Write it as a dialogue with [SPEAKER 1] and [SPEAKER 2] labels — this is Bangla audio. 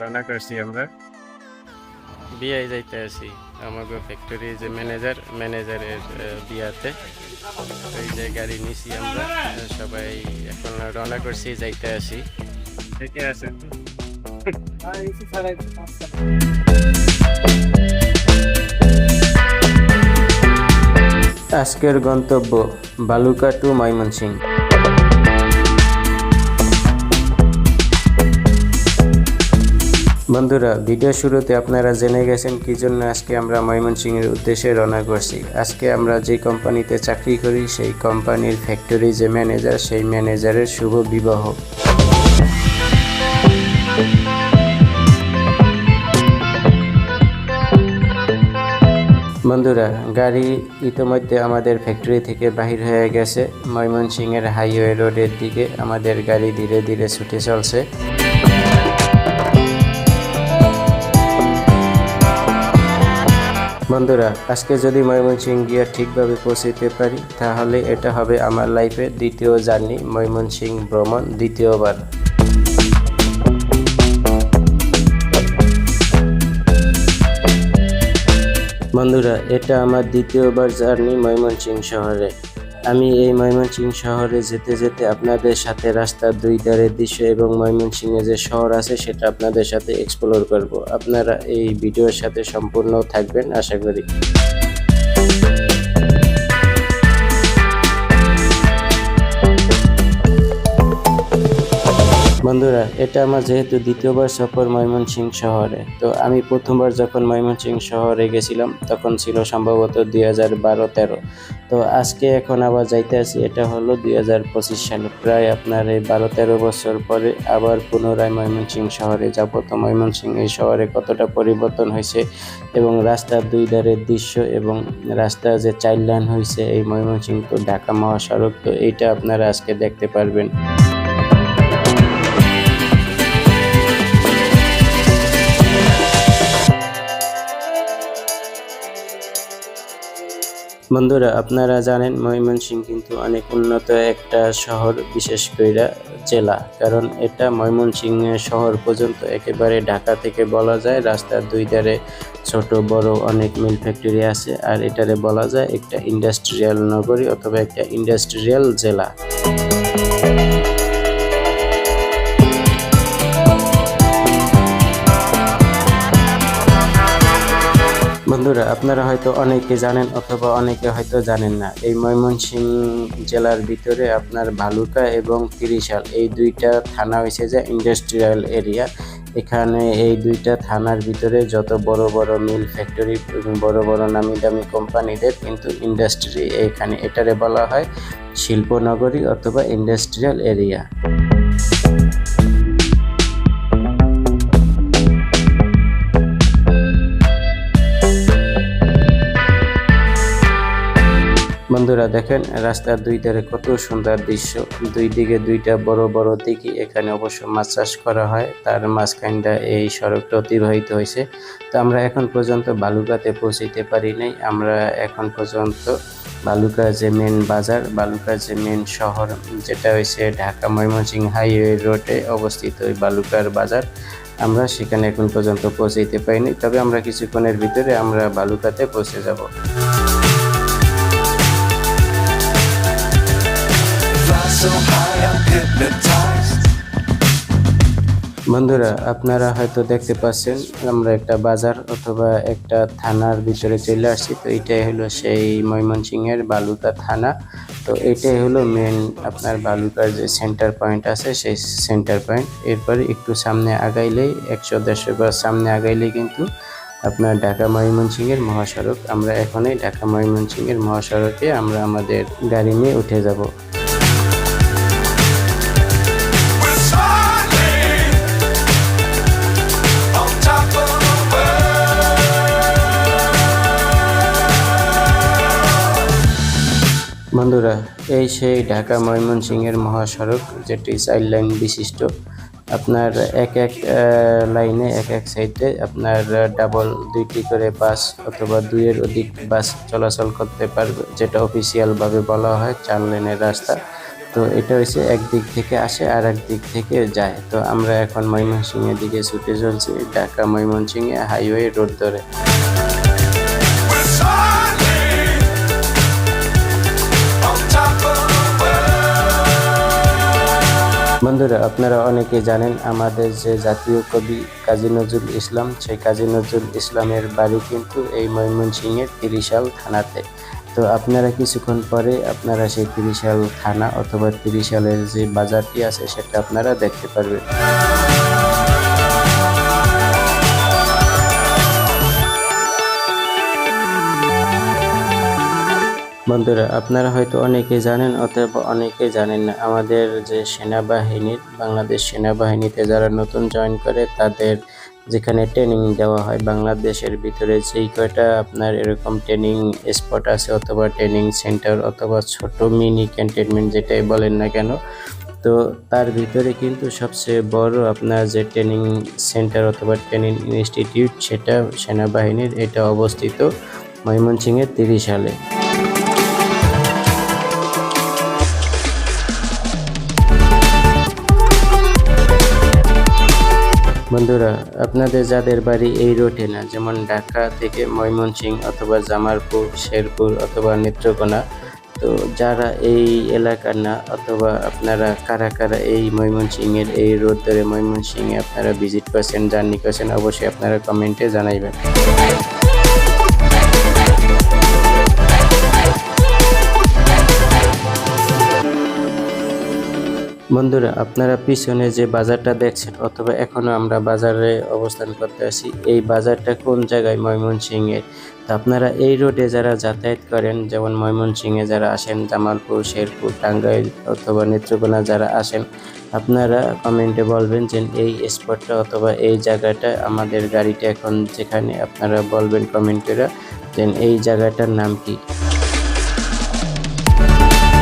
[SPEAKER 1] রান্না করছি আমরা। বিয়ে যাইতে আছি। আমাকে ফ্যাক্টরি যে ম্যানেজার ম্যানেজারের বিয়াতে। ওই যে গাড়ি নিছি আমরা সবাই এখন রওনা করছি যাইতে আসি ঠিকই আছে আজকের গন্তব্য বালুকা টু ময়মনসিং বন্ধুরা, ভিডিও শুরুতে আপনারা জেনে গেছেন কি জন্য আজকে আমরা ময়মনসিংহের উদ্দেশ্যে রওনা করছি। আজকে আমরা যে কোম্পানিতে চাকরি করি, সেই কোম্পানির ফ্যাক্টরি যে ম্যানেজার সেই ম্যানেজারের শুভ বিবাহ। বন্ধুরা, গাড়ি ইতোমধ্যে আমাদের ফ্যাক্টরি থেকে বাহির হয়ে গেছে। ময়মনসিংহের হাইওয়ে রোডের দিকে আমাদের গাড়ি ধীরে ধীরে ছুটে চলছে। বন্ধুরা, আজকে যদি ময়মনসিং গিয়ে ঠিকভাবে পৌঁছতে পারি, তাহলে এটা হবে আমার লাইফের দ্বিতীয় জার্নি ময়মনসিং ভ্রমণ, দ্বিতীয়বার। বন্ধুরা, এটা আমার দ্বিতীয়বার জার্নি ময়মনসিং শহরে। আমি এই ময়মনসিং শহরে যেতে যেতে আপনাদের সাথে রাস্তার দুই ধারের দৃশ্য এবং ময়মনসিংহে যে শহর আছে সেটা আপনাদের সাথে এক্সপ্লোর করব। আপনারা এই ভিডিওর সাথে সম্পূর্ণ থাকবেন, আশা করি। বন্ধুরা, এটা আমার যেহেতু দ্বিতীয়বার সফর ময়মনসিং শহরে, তো আমি প্রথমবার যখন ময়মনসিং শহরে গেছিলাম, তখন ছিল সম্ভবত দুই হাজার বারো তেরো। তো আজকে এখন আবার যাইতে আছি এটা হলো দুই হাজার পঁচিশ সালে। প্রায় আপনার এই বারো তেরো বছর পরে আবার পুনরায় ময়মনসিং শহরে যাব। তো ময়মনসিং এই শহরে কতটা পরিবর্তন হয়েছে এবং রাস্তার দুই ধারের দৃশ্য এবং রাস্তা যে চাইল্ড লাইন হয়েছে এই ময়মনসিং তো ঢাকা মহাসড়ক, তো এইটা আপনারা আজকে দেখতে পারবেন। বন্ধুরা, আপনারা জানেন ময়মনসিংহ কিন্তু অনেক উন্নত একটা শহর, বিশেষ করে জেলা। কারণ এটা ময়মনসিংহ শহর পর্যন্ত একেবারে ঢাকা থেকে বলা যায়, রাস্তার দুই ধারে ছোট, বড় অনেক মিল ফ্যাক্টরি আছে। আর এটারে বলা যায় একটা ইন্ডাস্ট্রিয়াল নগরী অথবা একটা ইন্ডাস্ট্রিয়াল জেলা। বন্ধুরা, আপনারা হয়তো অনেকে জানেন অথবা অনেকে হয়তো জানেন না, এই ময়মনসিংহ জেলার ভিতরে আপনার ভালুকা এবং তিরিশাল, এই দুইটা থানা হয়েছে যে ইন্ডাস্ট্রিয়াল এরিয়া এখানে এই দুইটা থানার ভিতরে যত বড় বড় মিল ফ্যাক্টরি বড় বড় নামি দামি কোম্পানিদের কিন্তু ইন্ডাস্ট্রি এখানে এটারে বলা হয় শিল্পনগরী অথবা ইন্ডাস্ট্রিয়াল এরিয়া বন্ধুরা দেখেন, রাস্তার দুই ধারে কত সুন্দর দৃশ্য। দুই দিকে দুইটা বড় বড় দিঘি, এখানে অবশ্য মাছ চাষ করা হয়। তার মাঝখানটা এই সড়কটা অতিবাহিত হয়েছে। তো আমরা এখন পর্যন্ত বালুকাতে পৌঁছতে পারি নাই। আমরা এখন পর্যন্ত বালুকা যে মেন বাজার বালুকা যে মেন শহর, যেটা হয়েছে ঢাকা ময়মনসিংহ হাইওয়ে রোডে অবস্থিত ওই বালুকার বাজার, আমরা সেখানে এখন পর্যন্ত পৌঁছাইতে পারিনি। তবে আমরা কিছুক্ষণের ভিতরে আমরা বালুকাতে পৌঁছে যাব। বন্ধুরা, আপনারা হয়তো দেখতে পাচ্ছেন, আমরা একটা বাজার অথবা একটা থানার ভিতরে চলে আসছি। তো এটাই হলো সেই ময়মনসিংহের বালুকা থানা। তো এটাই হলো মেন আপনার বালুকার যে সেন্টার পয়েন্ট আছে, সেই সেন্টার পয়েন্ট এরপরে একটু সামনে আগাইলেই, একশো দেড়শো গজ সামনে আগাইলেই কিন্তু আপনার ঢাকা ময়মনসিংহের মহাসড়ক। আমরা এখনই ঢাকা ময়মনসিংহের মহাসড়কে আমরা আমাদের গাড়ি নিয়ে উঠে যাব। বন্ধুরা, এই সেই ঢাকা ময়মনসিংহের মহাসড়ক, যেটি চাইল্ড লাইন বিশিষ্ট। আপনার এক এক লাইনে, এক এক সাইডে আপনার ডাবল দুইটি করে বাস অথবা দুইয়ের অধিক বাস চলাচল করতে পারবে, যেটা অফিসিয়ালভাবে বলা হয় চার লেনের রাস্তা। তো এটা হচ্ছে একদিক থেকে আসে আর দিক থেকে যায়। তো আমরা এখন ময়মনসিংহের দিকে ছুটে চলছি, ঢাকা ময়মনসিংহে হাইওয়ে রোড ধরে। বন্ধুরা, আপনারা অনেকে জানেন আমাদের যে জাতীয় কবি কাজী নজরুল ইসলাম, সেই কাজী নজরুল ইসলামের বাড়ি কিন্তু এই ময়মনসিংহের তিরিশাল থানাতে। তো আপনারা কিছুক্ষণ পরে আপনারা সেই তিরিশাল থানা অথবা তিরিশালের যে বাজারটি আছে, সেটা আপনারা দেখতে পারবেন। বন্ধুরা, আপনারা হয়তো অনেকে জানেন অথবা অনেকে জানেন না, আমাদের যে সেনাবাহিনীর বাংলাদেশ সেনাবাহিনীতে যারা নতুন জয়েন করে, তাদের যেখানে ট্রেনিং দেওয়া হয়, বাংলাদেশের ভিতরে যেই কয়টা আপনার এরকম ট্রেনিং স্পট আছে, অথবা ট্রেনিং সেন্টার অথবা ছোট মিনি ক্যান্টেনমেন্ট যেটাই বলেন না কেন, তো তার ভিতরে কিন্তু সবচেয়ে বড় আপনার যে ট্রেনিং সেন্টার অথবা ট্রেনিং ইনস্টিটিউট সেটা সেনাবাহিনীর, এটা অবস্থিত ময়মনসিংহের তিরিশ সালে বন্ধুরা, আপনাদের যাদের বাড়ি এই রোডে না, যেমন ঢাকা থেকে ময়মনসিং অথবা জামালপুর, শেরপুর অথবা নেত্রকোনা, তো যারা এই এলাকার না, অথবা আপনারা কারা কারা এই ময়মনসিংয়ের এই রোড ধরে ময়মনসিংহে আপনারা ভিজিট করছেন জার্নি করছেন, অবশ্যই আপনারা কমেন্টে জানাইবেন। বন্ধুরা, আপনারা পিছনে যে বাজারটা দেখছেন অথবা এখনও আমরা বাজারে অবস্থান করতে আছি, এই বাজারটা কোন জায়গায়? ময়মনসিংহের তো আপনারা এই রোডে যারা যাতায়াত করেন, যেমন ময়মনসিংহে যারা আসেন, জামালপুর, শেরপুর, টাঙ্গাইল অথবা নেত্রকোনা যারা আসেন, আপনারা কমেন্টে বলবেন যে এই স্পটটা অথবা এই জায়গাটা আমাদের গাড়িটা এখন যেখানে, আপনারা বলবেন কমেন্টেরা যে এই জায়গাটার নাম কি?